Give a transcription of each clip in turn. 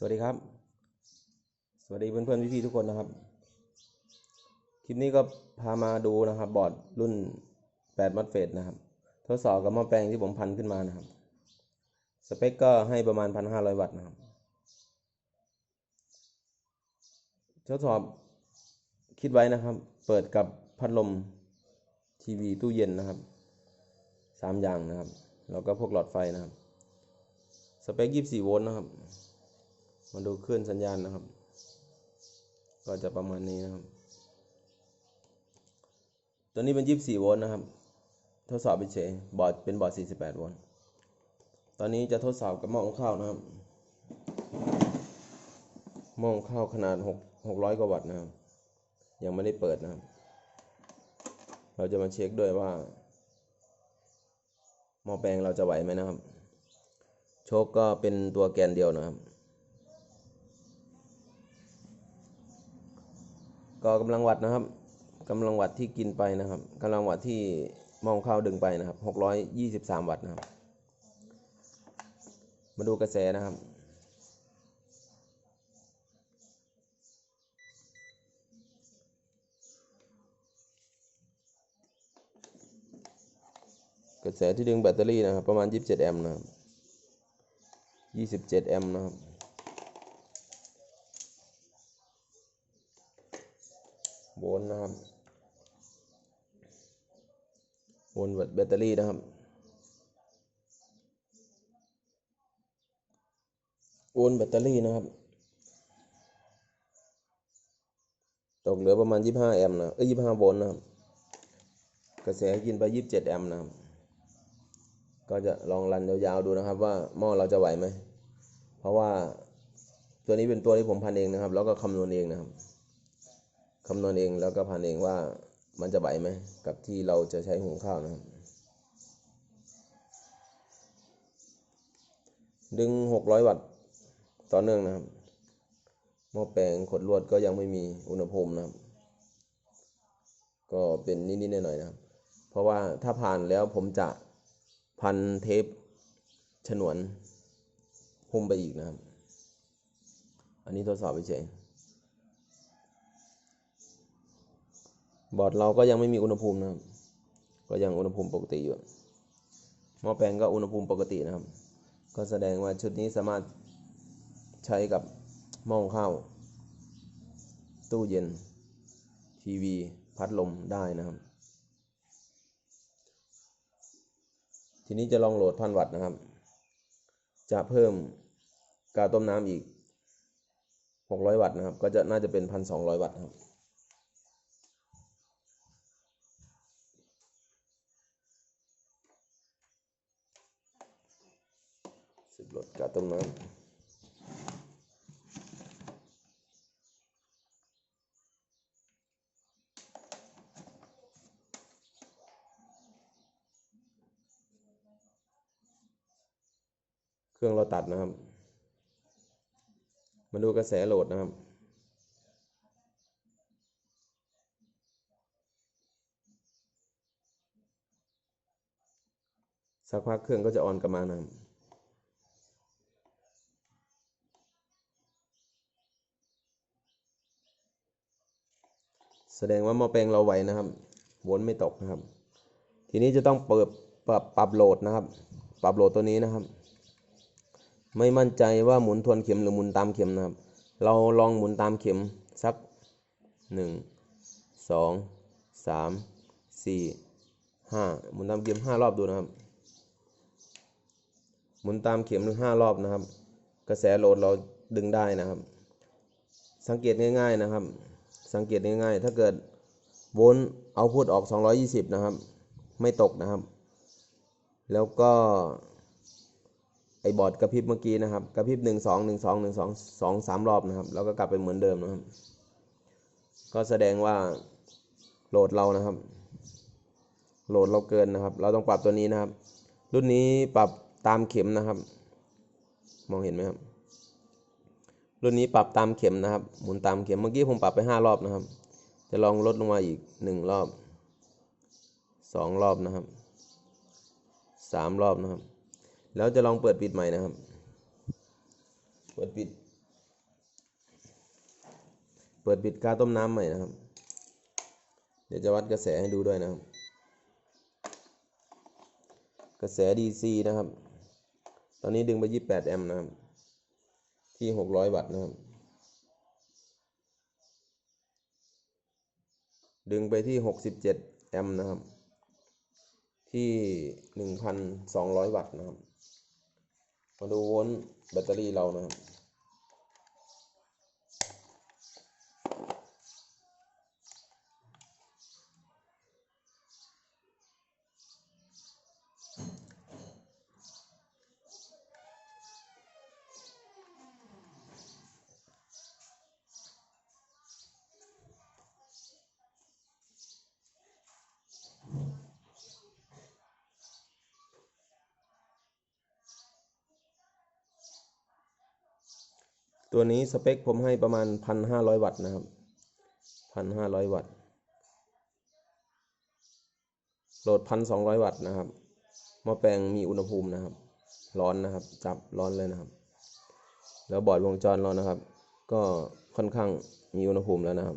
สวัสดีครับ สวัสดีเพื่อนๆพี่ๆทุกคนนะครับ คลิปนี้ก็พามาดูนะครับบอร์ดรุ่น8มัดเฟสนะครับ ทดสอบกับหม้อแปลงที่ผมพันขึ้นมานะครับ สเปคก็ให้ประมาณ 1,500 วัตต์นะครับ ทดสอบคิดไว้นะครับ เปิดกับพัดลมทีวีตู้เย็นนะครับสามอย่างนะครับ แล้วก็พวกหลอดไฟนะครับ สเปค 24 โวลต์นะครับ มาดูคลื่นสัญญาณนะครับ ก็จะประมาณนี้นะครับ ตัวนี้เป็น 24 โวลต์นะครับ ทดสอบไปเฉยบอร์ดเป็นบอร์ด 48 โวลต์ ตอนนี้จะทดสอบกับหม้อหุงข้าวนะครับ หม้อหุงข้าวขนาด 6 600 กว่าวัตต์นะครับ ยังไม่ได้เปิดนะครับ เราจะมาเช็คด้วยว่าหม้อแปลงเราจะไหวไหมนะครับ โชคก็เป็นตัวแกนเดียวนะครับ ก็กำลังวัดนะครับกำลังวัดที่กินไปนะครับกำลังวัดที่มองข้าวดึงไปนะครับ623วัตต์นะครับ มาดูกระแสนะครับกระแสที่ดึงแบตเตอรี่นะครับ ประมาณ 27 แอมป์นะครับ 27 แอมป์นะครับ โวลต์นะครับ โวลต์แบตเตอรี่นะครับโวลต์แบตเตอรี่นะครับ ตกเหลือประมาณ 25 แอมป์นะ เอ้ย 25 โวลต์นะครับ กระแสกินไป 27 แอมป์นะครับ ก็จะลองรันยาวๆดูนะครับ ว่าหม้อเราจะไหวไหม เพราะว่าตัวนี้เป็นตัวที่ผมพันเองนะครับ แล้วก็คำนวณเองนะครับ คำนวณเองแล้วก็พันเองว่า มันจะไหวไหมกับที่เราจะใช้หุงข้าวนะครับ ดึง600วัตต์ต่อเนื่องนะครับ หม้อแปลงขดลวดก็ยังไม่มีอุณหภูมินะครับ ก็เป็นนิดๆหน่อยๆนะครับ เพราะว่าถ้าผ่านแล้วผมจะพันเทปฉนวนหุ้มไปอีกนะครับ อันนี้ทดสอบไปเฉย บอร์ดเราก็ยังไม่มีอุณหภูมินะครับ ก็ยังอุณหภูมิปกติอยู่ หม้อแปลงก็อุณหภูมิปกตินะครับ ก็แสดงว่าชุดนี้สามารถใช้กับหม้อข้าว ตู้เย็น ทีวี พัดลมได้นะครับ ทีนี้จะลองโหลดพันวัตต์นะครับ จะเพิ่มกาต้มน้ำอีก 600 วัตต์นะครับ ก็จะน่าจะเป็น 1,200 วัตต์ครับ สิบรถกาต้มน้ำเครื่องเราตัดนะครับ มาดูกระแสโหลดนะครับ สักพักเครื่องก็จะออนกลับมานะครับ แสดงว่าหม้อแปลงเราไหวนะครับวนไม่ตกนะครับ ทีนี้จะต้องเปิดปรับปรับโหลดนะครับ ปรับโหลดตัวนี้นะครับ ไม่มั่นใจว่าหมุนทวนเข็มหรือหมุนตามเข็มนะครับ เราลองหมุนตามเข็มสักหนึ่งสองสามสี่ห้าหมุนตามเข็มห้ารอบดูนะครับ หมุนตามเข็มห้ารอบนะครับ กระแสโหลดเราดึงได้นะครับ สังเกตง่าย ๆนะครับ สังเกตง่ายๆ ถ้าเกิดโวลต์เอาพุทออก 220 นะครับ ไม่ตกนะครับ แล้วก็ไอบอร์ดกระพริบเมื่อกี้นะครับ กระพริบ 1 2 1 2 1 2 2 3 รอบนะครับ แล้วก็กลับไปเหมือนเดิมนะครับ ก็แสดงว่าโหลดเรานะครับ โหลดเราเกินนะครับ เราต้องปรับตัวนี้นะครับ รุ่นนี้ปรับตามเข็มนะครับ มองเห็นไหมครับ รุ่นนี้ปรับตามเข็มนะครับ หมุนตามเข็มเมื่อกี้ผมปรับไปห้ารอบนะครับ จะลองลดลงมาอีกหนึ่งรอบสองรอบนะครับสามรอบนะครับ แล้วจะลองเปิดปิดใหม่นะครับ เปิดปิด เปิดปิดกาต้มน้ำใหม่นะครับ เดี๋ยวจะวัดกระแสให้ดูด้วยนะครับ กระแส DC นะครับ ตอนนี้ดึงไป 28 แอมป์นะครับ ที่หกร้อยวัตต์นะครับ ดึงไปที่หกสิบเจ็ดแอมป์นะครับ ที่หนึ่งพันสองร้อยวัตต์นะครับ มาดูโวลต์แบตเตอรี่เรานะครับ ตัวนี้สเปคผมให้ประมาณ 1,500 วัตต์นะครับ 1,500 วัตต์ โหลด 1,200 วัตต์นะครับหม้อแปลงมีอุณหภูมินะครับ ร้อนนะครับ จับร้อนเลยนะครับ แล้วบอร์ดวงจรเรานะครับ ก็ค่อนข้างมีอุณหภูมิแล้วนะครับ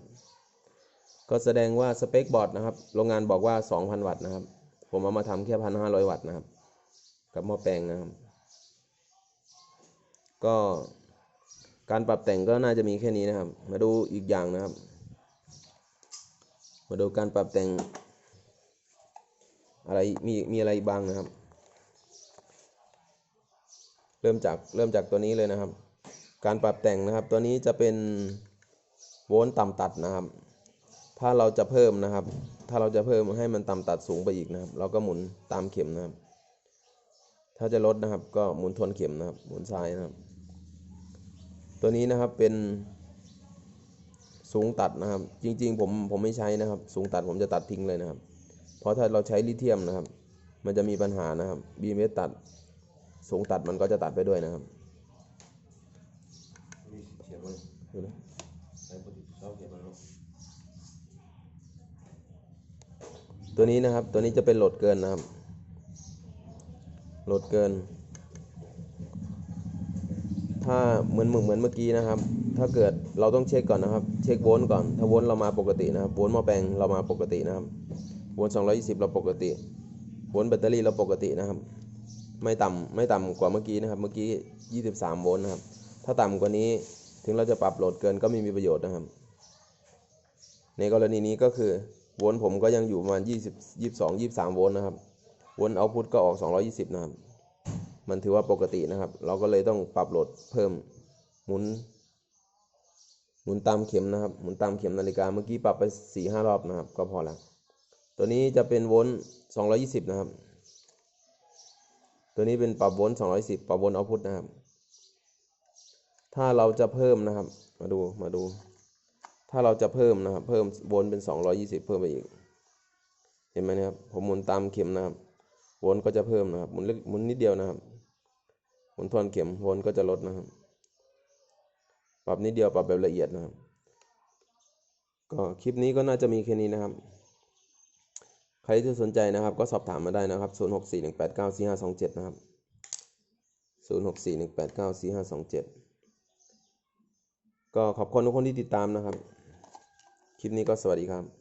ก็แสดงว่าสเปคบอร์ดนะครับ โรงงานบอกว่า 2,000 วัตต์นะครับ ผมเอามาทำแค่ 1,500 วัตต์นะครับ กับหม้อแปลงนะครับ ก็ การปรับแต่งก็น่าจะมีแค่นี้นะครับ มาดูอีกอย่างนะครับ มาดูการปรับแต่งอะไรมีมีอะไรบ้างนะครับ เริ่มจากเริ่มจากตัวนี้เลยนะครับ การปรับแต่งนะครับ ตัวนี้จะเป็นโวลต์ต่ำตัดนะครับ ถ้าเราจะเพิ่มนะครับ ถ้าเราจะเพิ่มให้มันต่ำตัดสูงไปอีกนะครับ เราก็หมุนตามเข็มนะครับ ถ้าจะลดนะครับ ก็หมุนทวนเข็มนะครับ หมุนซ้ายนะครับ ตัวนี้นะครับเป็นสูงตัดนะครับ จริง ๆ ผมผมไม่ใช้นะครับ สูงตัดผมจะตัดทิ้งเลยนะครับ เพราะถ้าเราใช้ลิเธียมนะครับ มันจะมีปัญหานะครับ BMS ตัด สูงตัดมันก็จะตัดไปด้วยนะครับดูนะตัวนี้นะครับตัวนี้จะเป็นโหลดเกินนะครับโหลดเกิน ถ้าเหมือนเหมือนเหมือนเมื่อกี้นะครับ ถ้าเกิดเราต้องเช็คก่อนนะครับ เช็คโวลต์ก่อน ถ้าโวลต์เรามาปกตินะครับโวลต์หม้อแปลงเรามาปกตินะครับโวลต์220 เราปกติโวลต์แบตเตอรี่เราปกตินะครับ ไม่ต่ำไม่ต่ำกว่าเมื่อกี้นะครับ เมื่อกี้ 23 โวลต์นะครับ ถ้าต่ำกว่านี้ถึงเราจะปรับโหลดเกินก็ไม่มีประโยชน์นะครับ ในกรณีนี้ก็คือโวลต์ผมก็ยังอยู่ประมาณ20 22 23 โวลต์นะครับ โวลต์เอาพุตก็ออก 220 นะครับ มันถือว่าปกตินะครับ เราก็เลยต้องปรับโหลดเพิ่มหมุน หมุนตามเข็มนะครับหมุนตามเข็มนาฬิกาเมื่อกี้ปรับไป4 5รอบนะครับ ก็พอแล้วตัวนี้จะเป็นโวลต์220 นะครับ ตัวนี้เป็นปรับโวลต์210 ปรับโวลต์เอาพุตนะครับ ถ้าเราจะเพิ่มนะครับ มาดูมาดู ถ้าเราจะเพิ่มนะครับ เพิ่มโวลต์เป็น 220 เพิ่มไปอีก เห็นไหมนะครับ ผมหมุนตามเข็มนะครับวลต์ก็จะเพิ่มนะครับหมุนเล็กหมุนนิดเดียวนะครับ หมุนทวนเข็มวลต์ก็จะลดนะครับ ปรับนิดเดียวปรับแบบละเอียดนะครับ ก็คลิปนี้ก็น่าจะมีแค่นี้นะครับ ใครที่สนใจนะครับ ก็สอบถามมาได้นะครับ 0641894527 นะครับ 0641894527 ก็ขอบคุณทุกคนที่ติดตามนะครับ คลิปนี้ก็สวัสดีครับ